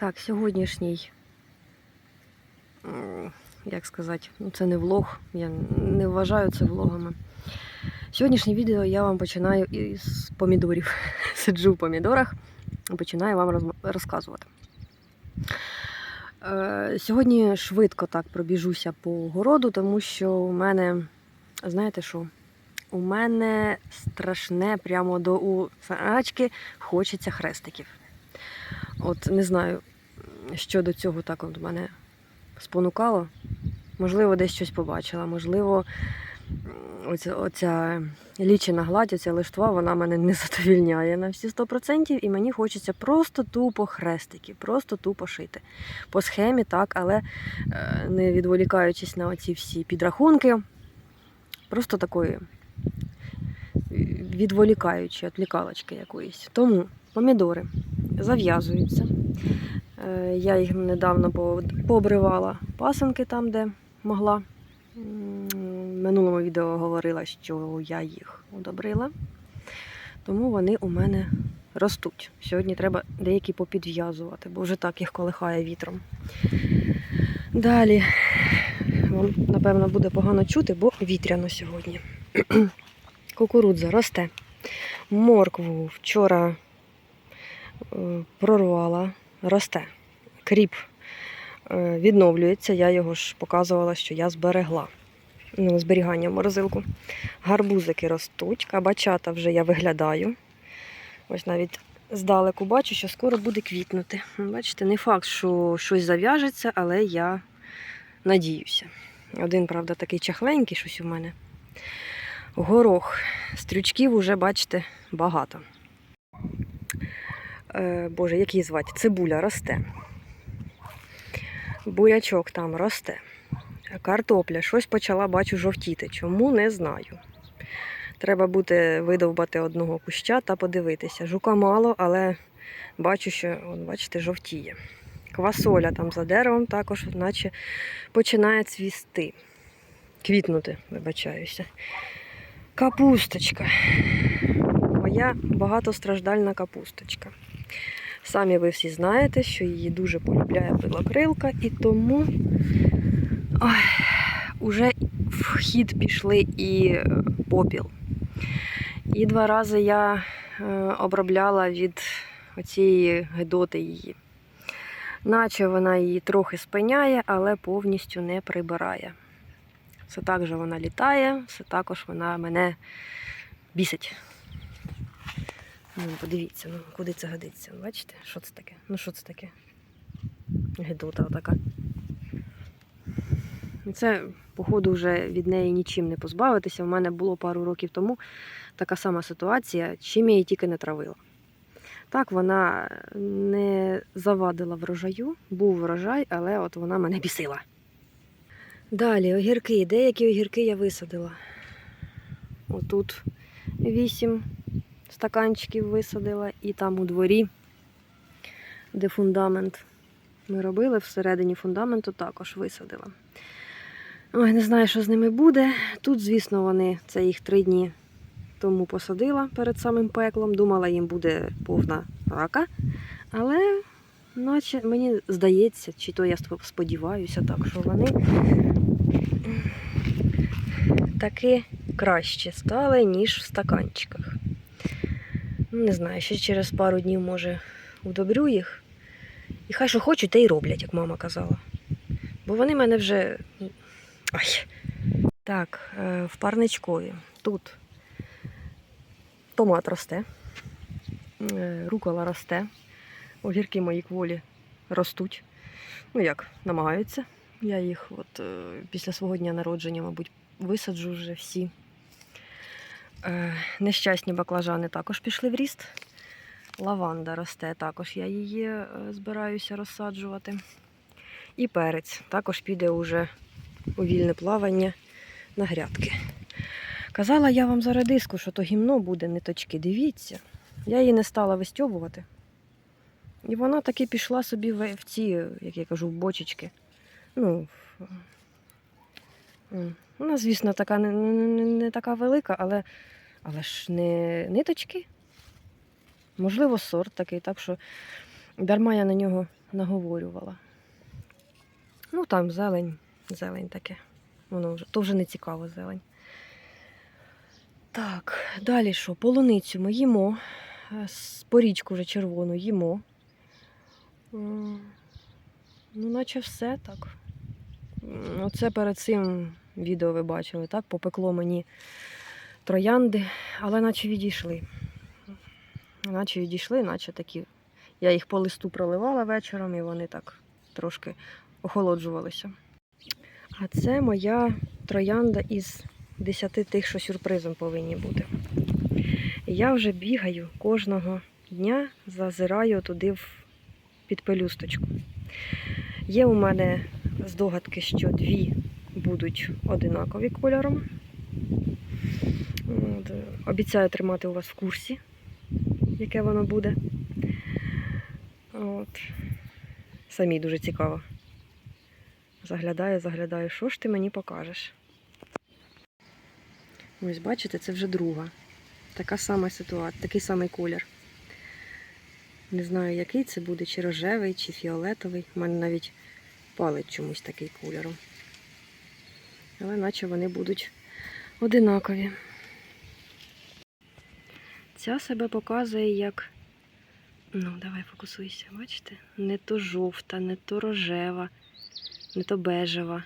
Так, сьогоднішній, як сказати, ну це не влог, я не вважаю це влогами. Сьогоднішнє відео я вам починаю із помідорів. Сиджу в помідорах і починаю вам розказувати. Е, Сьогодні швидко так пробіжуся по городу, тому що у мене, знаєте що? У мене страшне прямо до у сарачки хочеться хрестиків. От не знаю, що до цього так от мене спонукало. Можливо, десь щось побачила, можливо, оця, оця лічена гладь, оця лиштва, вона мене не задовільняє на всі 100%, і мені хочеться просто тупо хрестики, просто тупо шити. По схемі, так, але е, не відволікаючись на оці всі підрахунки, просто такої відволікаючи, відвлікалочки якоїсь. Тому помідори зав'язуються. Е, Я їх недавно пообривала пасенки там, де могла. В минулому відео говорила, що я їх удобрила. Тому вони у мене ростуть. Сьогодні треба деякі попідв'язувати, бо вже так їх колихає вітром. Далі, вам, напевно, буде погано чути, бо вітряно сьогодні. Кукурудза росте. Моркву вчора е, прорвала, росте. Кріп е, відновлюється. Я його ж показувала, що я зберегла. Ну, зберігання в морозилку. Гарбузики ростуть, кабачата вже я виглядаю. Ось навіть здалеку бачу, що скоро буде квітнути. Бачите, не факт, що щось зав'яжеться, але я надіюся. Один, правда, такий чахленький, щось у мене. Горох. Стрючків уже, бачите, багато. Е, Боже, як її звати? Цибуля росте. Бурячок там росте. Картопля. Щось почала, бачу, жовтіти. Чому не знаю. Треба буде видовбати одного куща та подивитися. Жука мало, але бачу, що, от, бачите, жовтіє. Квасоля там за деревом також, наче починає цвісти. Квітнути, вибачаюся. Капусточка. Моя багатостраждальна капусточка. Самі ви всі знаєте, що її дуже полюбляє пилокрилка, і тому ой, уже в хід пішли і е, попіл. І два рази я е, обробляла від оцієї гидоти її. Наче вона її трохи спиняє, але повністю не прибирає. Все так же вона літає, все також вона мене бісить. Ну, подивіться, ну куди це годиться. Бачите, що це таке? Ну що це таке? Гедота така. Це, походу, вже від неї нічим не позбавитися. У мене було пару років тому така сама ситуація, чим я її тільки не травила. Так, вона не завадила врожаю, був врожай, але от вона мене бісила. Далі огірки. Деякі огірки я висадила. Отут вісім стаканчиків висадила, і там у дворі, де фундамент ми робили, всередині фундаменту також висадила. Ой, не знаю, що з ними буде. Тут, звісно, вони це їх три дні тому посадила перед самим пеклом. Думала, їм буде повна рака. Але, наче мені здається, чи то я сподіваюся, так, що вони таки краще стали, ніж в стаканчиках. Ну, Не знаю, ще через пару днів, може, удобрю їх. І хай що хочуть, те й роблять, як мама казала. Бо вони мене вже. Ай. Так, е, в парничкові. Тут томат росте, е, рукола росте, огірки мої кволі ростуть. Ну як, намагаються. Я їх от е, після свого дня народження, мабуть, висаджу вже всі. Е, Нещасні баклажани також пішли в ріст. Лаванда росте, також я її е, збираюся розсаджувати. І перець також піде уже у вільне плавання на грядки. Казала я вам за редиску, що то гімно буде ниточки. Дивіться, я її не стала вистьобувати. І вона таки пішла собі в ці, як я кажу, в бочечки. Ну. Вона, звісно, така не, не, не- така велика, але, але ж не ниточки. Можливо, сорт такий, так що дарма я на нього наговорювала. Ну, там зелень, зелень таке. Воно вже, то вже не цікаво зелень. Так, далі що? Полуницю ми їмо. Е, Порічку вже червону їмо. Ну, наче все так. Оце перед цим відео ви бачили, так? Попекло мені троянди, але наче відійшли. Наче відійшли, наче такі. Я їх по листу проливала вечором, і вони так трошки охолоджувалися. А це моя троянда із 10 тих, що сюрпризом повинні бути. Я вже бігаю кожного дня, зазираю туди в під пелюсточку. Є у мене здогадки, що дві будуть одинакові кольором. От, Обіцяю тримати у вас в курсі, яке воно буде. От. Самій дуже цікаво. Заглядаю, заглядаю, що ж ти мені покажеш? Ось бачите, це вже друга. Така сама ситуація, такий самий колір. Не знаю, який це буде, чи рожевий, чи фіолетовий. У мене навіть палець чомусь такий кольором. Але наче вони будуть одинакові. Ця себе показує як. Ну, давай фокусуйся, бачите? Не то жовта, не то рожева, не то бежева.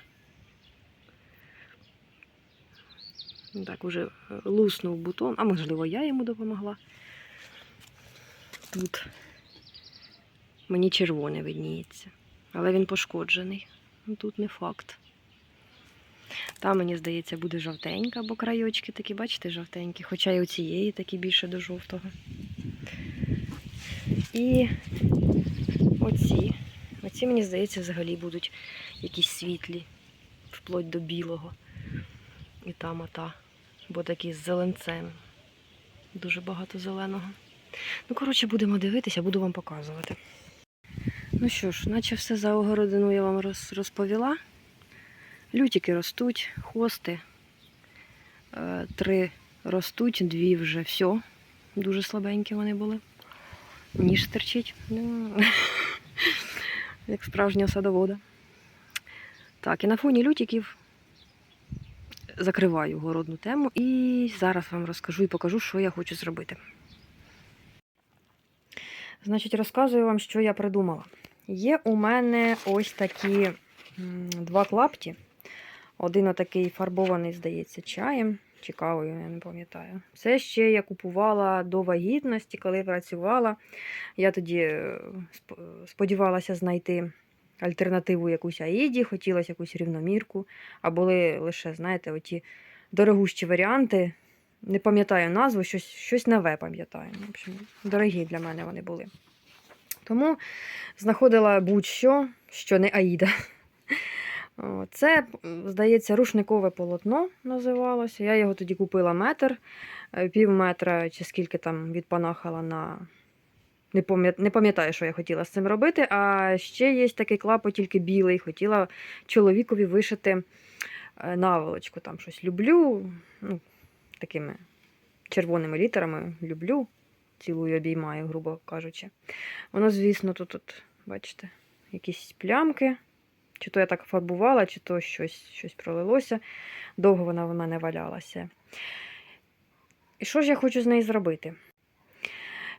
Ну, Так, уже е, луснув бутон, а можливо, я йому допомогла. Тут мені червоне видніється, але він пошкоджений. Ну, Тут не факт. Там, мені здається, буде жовтенька, бо крайочки такі, бачите, жовтенькі, хоча і у цієї такі більше до жовтого. І оці. Оці, мені здається, взагалі будуть якісь світлі, вплоть до білого. І там, а та. Бо такі з зеленцем. Дуже багато зеленого. Ну, коротше, будемо дивитися, буду вам показувати. Ну що ж, наче все за огородину я вам розповіла. Лютики ростуть, хости. Е, Три ростуть, дві вже все. Дуже слабенькі вони були. Ніж стерчить. Ну, Як справжнього садовода. Так, і на фоні лютиків закриваю городну тему і зараз вам розкажу і покажу, що я хочу зробити. Значить, розказую вам, що я придумала. Є у мене ось такі два клапті. Один отакий фарбований, здається, чаєм чи кавою, я не пам'ятаю. Це ще я купувала до вагітності, коли працювала. Я тоді е, сподівалася знайти альтернативу якусь Аїді, хотілося якусь рівномірку, а були лише, знаєте, оті дорогущі варіанти. Не пам'ятаю назву, щось, щось нове пам'ятаю. В общем, дорогі для мене вони були. Тому знаходила будь-що, що не Аїда. Це, здається, рушникове полотно називалося. Я його тоді купила метр, е, пів метра, чи скільки там відпанахала на. Не пам'ят- не пам'ятаю, що я хотіла з цим робити. А ще є такий клапоть, тільки білий. Хотіла чоловікові вишити е, наволочку. Там щось люблю. Ну, такими червоними літерами люблю. Цілую обіймаю, грубо кажучи. Воно, звісно, тут бачите, якісь плямки. Чи то я так фарбувала, чи то щось, щось пролилося. Довго вона в мене валялася. І що ж я хочу з нею зробити?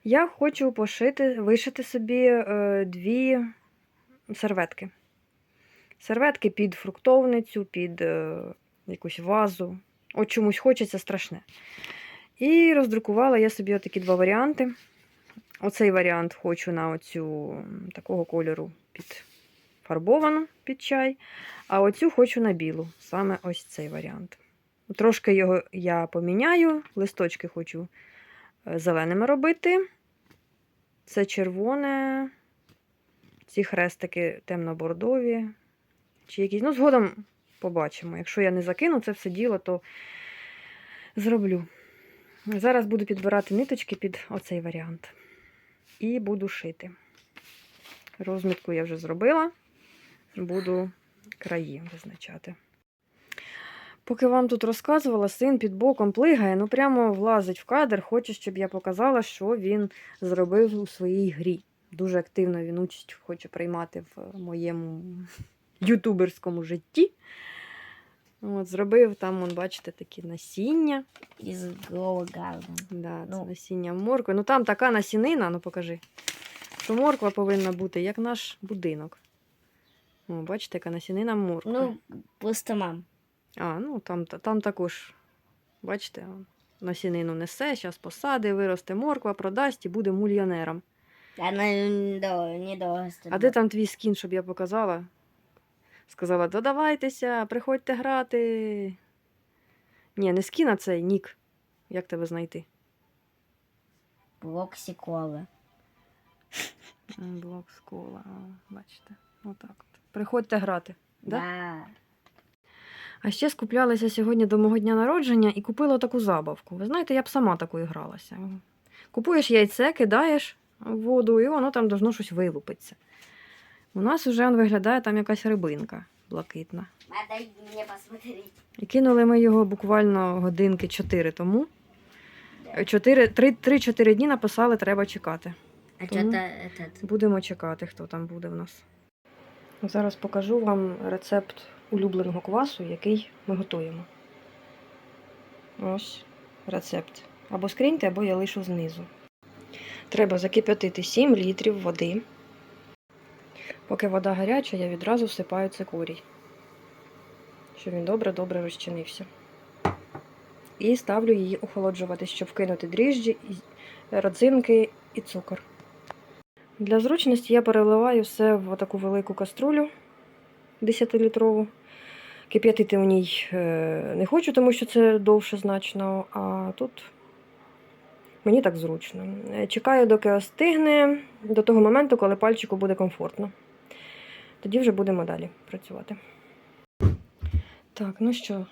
Я хочу пошити, вишити собі е, дві серветки. Серветки під фруктовницю, під е, якусь вазу. От чомусь хочеться страшне. І роздрукувала я собі отакі два варіанти. Оцей варіант хочу на оцю такого кольору під фарбовану під чай, а оцю хочу на білу, саме ось цей варіант. Трошки його я поміняю, листочки хочу е, зеленими робити. Це червоне, ці хрестики темно-бордові. Чи якісь. Ну, згодом побачимо. Якщо я не закину це все діло, то зроблю. Зараз буду підбирати ниточки під оцей варіант. І буду шити. Розмітку я вже зробила. Буду краї визначати. Поки вам тут розказувала, син під боком плигає, ну прямо влазить в кадр, хоче, щоб я показала, що він зробив у своїй грі. Дуже активно він участь хоче приймати в моєму ютуберському житті. От, зробив там, он, бачите, такі насіння. Із. Да, це Ну. насіння моркви. Ну там така насінина, ну покажи. Що морква повинна бути, як наш будинок. О, бачите, яка насінина моркви. Ну, просто мам. А, ну там, там також, бачите, насінину несе, зараз посади, виросте морква, продасть і буде мільйонером. Вона недовго, недовго А де там твій скін, щоб я показала? Сказала, додавайтеся, приходьте грати. Ні, не скін, а цей нік. Як тебе знайти? Блок Сіколи. Блок скола, бачите. Отак от. Приходьте грати. Да? Да. А ще скуплялася сьогодні до мого дня народження і купила таку забавку. Ви знаєте, я б сама такою гралася. Купуєш яйце, кидаєш в воду, і воно там должно щось вилупитися. У нас вже он виглядає там якась рибинка блакитна. Мені посмотреть. І кинули ми його буквально годинки 4 тому. 3-4 дні написали, треба чекати. А Тому- этот... Будемо чекати, хто там буде в нас. Зараз покажу вам рецепт улюбленого квасу, який ми готуємо. Ось рецепт. Або скріньте, або я лишу знизу. Треба закип'ятити 7 літрів води. Поки вода гаряча, я відразу всипаю цикорій, щоб він добре-добре розчинився. І ставлю її охолоджувати, щоб вкинути дріжджі, родзинки і цукор. Для зручності я переливаю все в таку велику каструлю 10-літрову. Кип'ятити у ній е, не хочу, тому що це довше значно, а тут мені так зручно. Е, Чекаю, доки остигне, до того моменту, коли пальчику буде комфортно. Тоді вже будемо далі працювати. Так, ну що,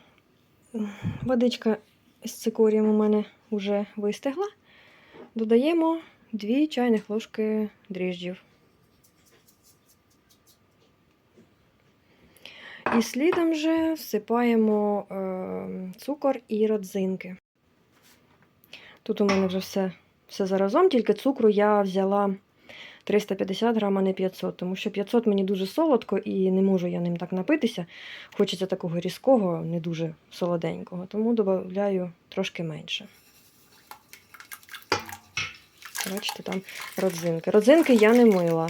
водичка з цикорієм у мене вже вистигла. Додаємо 2 чайних ложки дріжджів. І слідом вже всипаємо е, цукор і родзинки. Тут у мене вже все, все заразом, тільки цукру я взяла 350 грам, а не 500, тому що 500 мені дуже солодко і не можу я ним так напитися. Хочеться такого різкого, не дуже солоденького, тому додаю трошки менше. Бачите, там родзинки. Родзинки я не мила.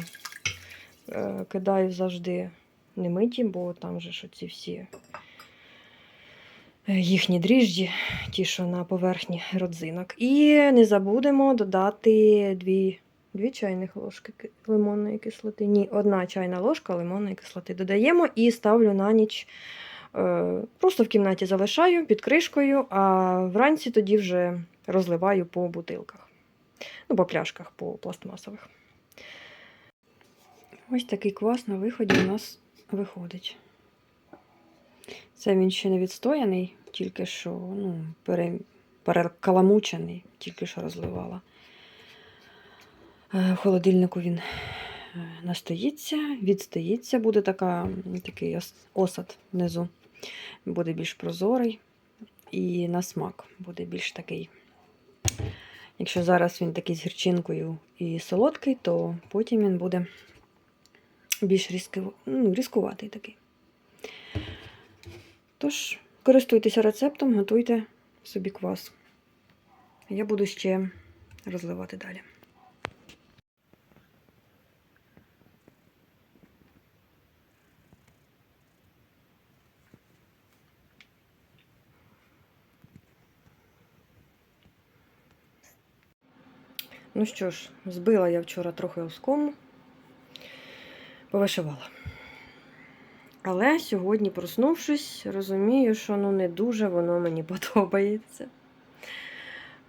Е, Кидаю завжди не миті, бо там же ж оці всі е, їхні дріжджі, ті, що на поверхні родзинок. І не забудемо додати дві, дві чайних ложки лимонної кислоти. Ні, одна чайна ложка лимонної кислоти. Додаємо і ставлю на ніч. е, Просто в кімнаті залишаю під кришкою, а вранці тоді вже розливаю по бутилках. Ну, по пляшках, по пластмасових. Ось такий квас на виході у нас виходить. Це він ще не відстояний, тільки що ну, пере, перекаламучений, тільки що розливала. Е, В холодильнику він е, настоїться, відстоїться, буде така, такий осад внизу. Буде більш прозорий і на смак буде більш такий. Якщо зараз він такий з гірчинкою і солодкий, то потім він буде більш ну, різкуватий такий. Тож, користуйтеся рецептом, готуйте собі квас. Я буду ще розливати далі. Ну що ж, збила я вчора трохи оскому, повишивала. Але сьогодні, проснувшись, розумію, що ну не дуже воно мені подобається.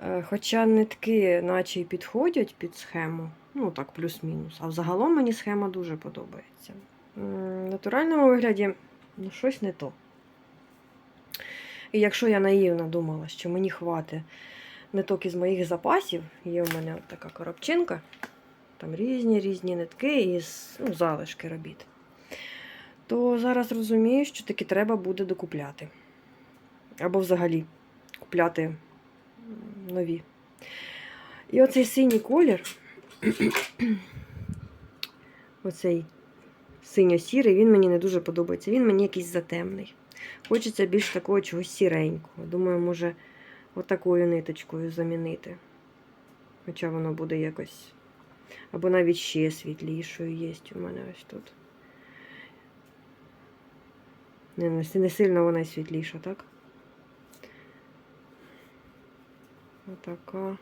Е, Хоча нитки, наче й підходять під схему, ну так, плюс-мінус. А взагалом мені схема дуже подобається. В натуральному вигляді ну, щось не то. І якщо я наївно думала, що мені хватить ниток із моїх запасів, є у мене така коробчинка, там різні різні нитки і ну, залишки робіт то зараз розумію, що таки треба буде докупляти. Або взагалі купляти нові. І оцей синій колір, оцей синьо-сірий, він мені не дуже подобається. Він мені якийсь затемний. Хочеться більш такого чогось сіренького. Думаю, може, отакою ниточкою замінити. Хоча воно буде якось. Або навіть ще світлішою є у мене ось тут. Не, не сильно вона світліша, так? Отака.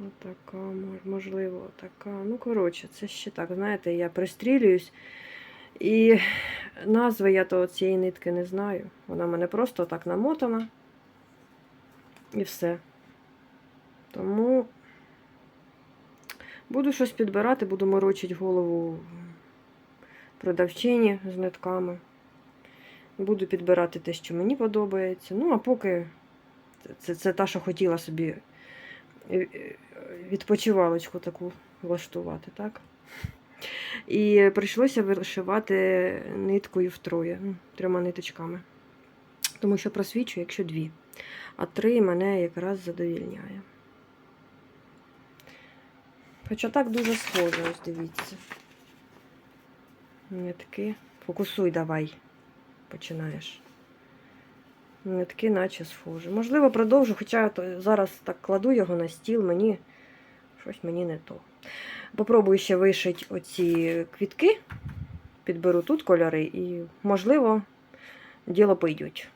Отака, можливо, отака. Ну, коротше, це ще так, знаєте, я пристрілююсь. І назви я то цієї нитки не знаю. Вона в мене просто так намотана. І все. Тому буду щось підбирати, буду морочити голову продавчині з нитками. Буду підбирати те, що мені подобається. Ну, а поки це, це, та, що хотіла собі е, е, відпочивалочку таку влаштувати, так? І прийшлося вишивати ниткою втроє, ну, трьома ниточками. Тому що просвічую, якщо дві. А три мене якраз задовільняє. Хоча так дуже схоже, ось дивіться. Нитки. Фокусуй давай. Починаєш. Нитки наче схожі. Можливо, продовжу, хоча зараз так кладу його на стіл, мені щось мені не то. Попробую ще вишити оці квітки, підберу тут кольори і, можливо, діло пойдуть.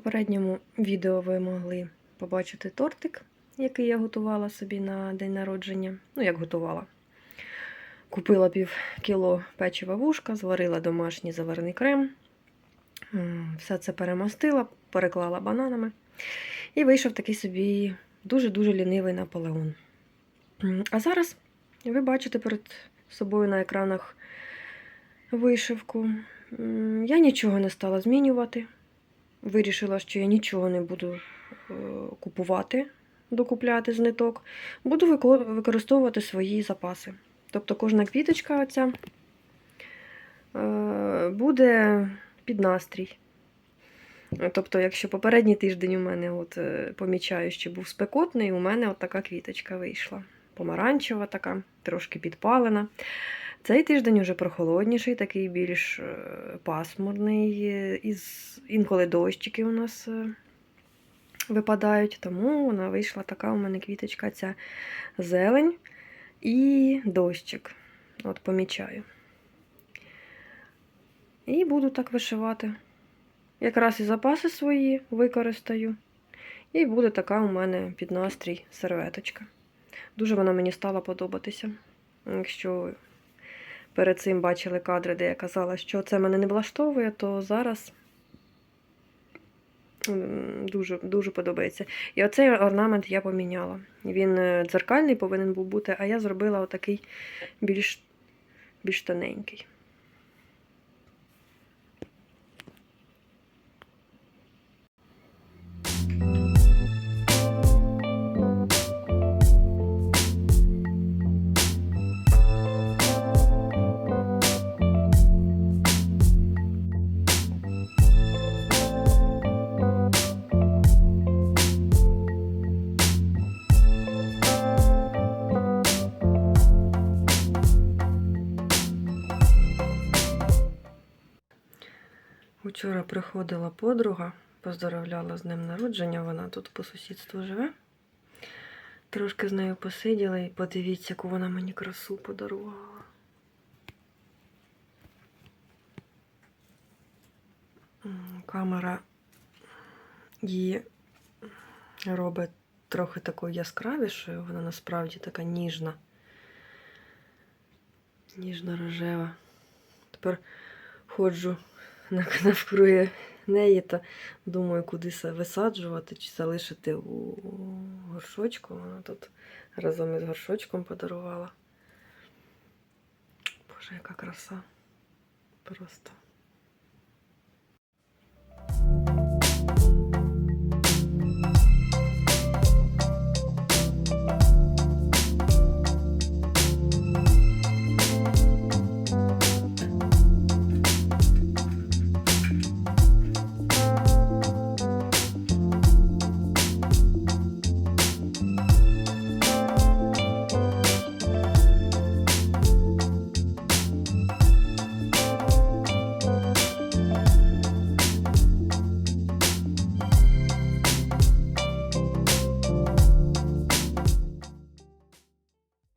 Попередньому відео ви могли побачити тортик, який я готувала собі на день народження. Ну, як готувала. Купила пів кіло печива вушка, зварила домашній заварений крем. Все це перемастила, переклала бананами. І вийшов такий собі дуже-дуже лінивий Наполеон. А зараз ви бачите перед собою на екранах вишивку. Я нічого не стала змінювати. Вирішила, що я нічого не буду е, купувати, докупляти з ниток. Буду використовувати свої запаси. Тобто кожна квіточка оця е, буде під настрій. Тобто, якщо попередній тиждень у мене от, е, помічаю, що був спекотний, у мене от така квіточка вийшла. Помаранчева така, трошки підпалена. Цей тиждень уже прохолодніший, такий більш е, пасмурний. е, Із інколи дощики у нас е, випадають, тому вона вийшла така у мене квіточка, ця зелень і дощик. От помічаю. І буду так вишивати. Якраз і запаси свої використаю. І буде така у мене під настрій серветочка. Дуже вона мені стала подобатися. Якщо перед цим бачили кадри, де я казала, що це мене не влаштовує, то зараз дуже, дуже подобається. І оцей орнамент я поміняла. Він е, дзеркальний повинен був бути, а я зробила отакий більш, більш тоненький. Учора приходила подруга, поздоровляла з днем народження, вона тут по сусідству живе. Трошки з нею посиділи і подивіться, яку вона мені красу подарувала. Камера її робить трохи такою яскравішою, вона насправді така ніжна. Ніжно-рожева. Тепер ходжу навкруги неї та думаю, куди це висаджувати чи залишити у горшочку. Вона тут разом із горшочком подарувала. Боже, яка краса. Просто.